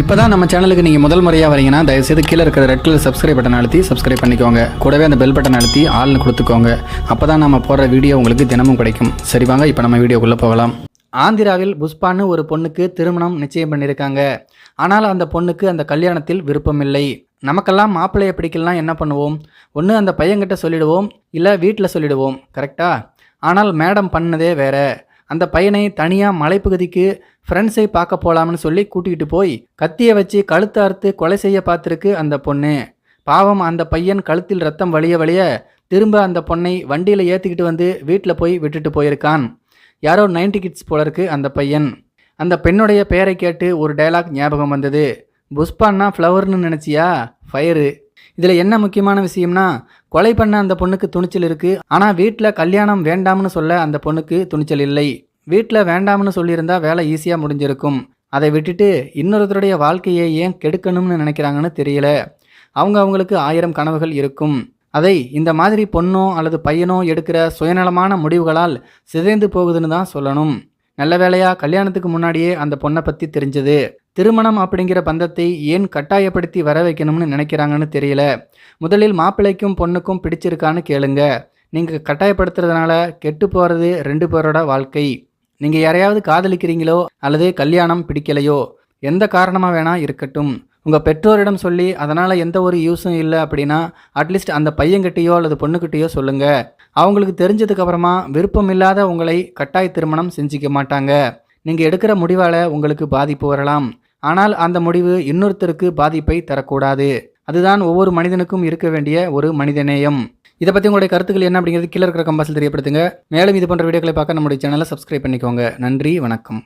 இப்போ தான் நம்ம சேனலுக்கு நீங்கள் முதல் முறையாக வரீங்கன்னா தயவுசெய்து கீழே இருக்கிற ரெட் கலர் சப்ஸ்கிரைப் பட்டன் அழுத்தி சப்ஸ்கிரைப் பண்ணிக்கோங்க. கூடவே அந்த பெல் பட்டன் அழுத்தி ஆள்னு கொடுத்துக்கோங்க. அப்போ தான் நம்ம போடுற வீடியோ உங்களுக்கு தினமும் கிடைக்கும். சரி வாங்க இப்போ நம்ம வீடியோக்குள்ளே போகலாம். ஆந்திராவில் புஷ்பான்னு ஒரு பொண்ணுக்கு திருமணம் நிச்சயம் பண்ணியிருக்காங்க ஆனால் அந்த பொண்ணுக்கு அந்த கல்யாணத்தில் விருப்பமில்லை. நமக்கெல்லாம் மாப்பிள்ளையை பிடிக்கலாம் என்ன பண்ணுவோம்? ஒன்று அந்த பையன்கிட்ட சொல்லிடுவோம் இல்லை வீட்டில் சொல்லிடுவோம். கரெக்டாக ஆனால் மேடம் பண்ணதே வேறு. அந்த பையனை தனியாக மலைப்பகுதிக்கு ஃப்ரெண்ட்ஸை பார்க்க போகலாம்னு சொல்லி கூட்டிகிட்டு போய் கத்தியை வச்சு கழுத்து அறுத்து கொலை செய்ய பார்த்துருக்கு அந்த பொண்ணு. பாவம் அந்த பையன் கழுத்தில் ரத்தம் வழிய வழிய திரும்ப அந்த பொண்ணை வண்டியில் ஏற்றிக்கிட்டு வந்து வீட்டில் போய் விட்டுட்டு போயிருக்கான். யாரோ 90 கிட்ஸ் போல இருக்கு அந்த பையன். அந்த பெண்ணுடைய பெயரை கேட்டு ஒரு டைலாக் ஞாபகம் வந்தது. புஷ்பான்னா ஃப்ளவர்னு நினச்சியா? ஃபயரு இதில் என்ன முக்கியமான விஷயம்னா கொலை பண்ண அந்த பொண்ணுக்கு துணிச்சல் இருக்குது ஆனால் வீட்டில் கல்யாணம் வேண்டாம்னு சொல்ல அந்த பொண்ணுக்கு துணிச்சல் இல்லை. வீட்டில் வேண்டாம்னு சொல்லியிருந்தா வேலை ஈஸியாக முடிஞ்சிருக்கும். அதை விட்டுட்டு இன்னொருத்தருடைய வாழ்க்கையை ஏன் கெடுக்கணும்னு நினைக்கிறாங்கன்னு தெரியல. அவங்க அவங்களுக்கு ஆயிரம் கனவுகள் இருக்கும். அதை இந்த மாதிரி பொண்ணோ அல்லது பையனோ எடுக்கிற சுயநலமான முடிவுகளால் சிதைந்து போகுதுன்னு தான் சொல்லணும். நல்ல வேலையாக கல்யாணத்துக்கு முன்னாடியே அந்த பொண்ணை பற்றி தெரிஞ்சது. திருமணம் அப்படிங்கிற பந்தத்தை ஏன் கட்டாயப்படுத்தி வர வைக்கணும்னு நினைக்கிறாங்கன்னு தெரியல. முதலில் மாப்பிள்ளைக்கும் பொண்ணுக்கும் பிடிச்சிருக்கான்னு கேளுங்க. நீங்கள் கட்டாயப்படுத்துறதுனால கெட்டு போகிறது ரெண்டு பேரோட வாழ்க்கை. நீங்கள் யாரையாவது காதலிக்கிறீங்களோ அல்லது கல்யாணம் பிடிக்கலையோ எந்த காரணமாக வேணால் இருக்கட்டும். உங்கள் பெற்றோரிடம் சொல்லி அதனால் எந்த ஒரு யூஸும் இல்லை அப்படின்னா அட்லீஸ்ட் அந்த பையன்கிட்டயோ அல்லது பொண்ணுக்கிட்டேயோ சொல்லுங்கள் அவங்களுக்கு தெரிஞ்சதுக்கப்புறமா விருப்பம் இல்லாத உங்களை கட்டாய திருமணம் செஞ்சிக்க மாட்டாங்க. நீங்கள் எடுக்கிற முடிவால் உங்களுக்கு பாதிப்பு வரலாம். ஆனால் அந்த முடிவு இன்னொருத்தருக்கு பாதிப்பை தரக்கூடாது. அதுதான் ஒவ்வொரு மனிதனுக்கும் இருக்க வேண்டிய ஒரு மனிதநேயம். இதை பற்றி உங்களுடைய கருத்துக்கள் என்ன அப்படிங்கிறது கீழே இருக்கிற கம்பாசில் தெரியப்படுத்துங்க. மேலும் இது போன்ற வீடியோக்களை பார்க்க நம்முடைய சேனலை சப்ஸ்கிரைப் பண்ணிக்கோங்க. நன்றி வணக்கம்.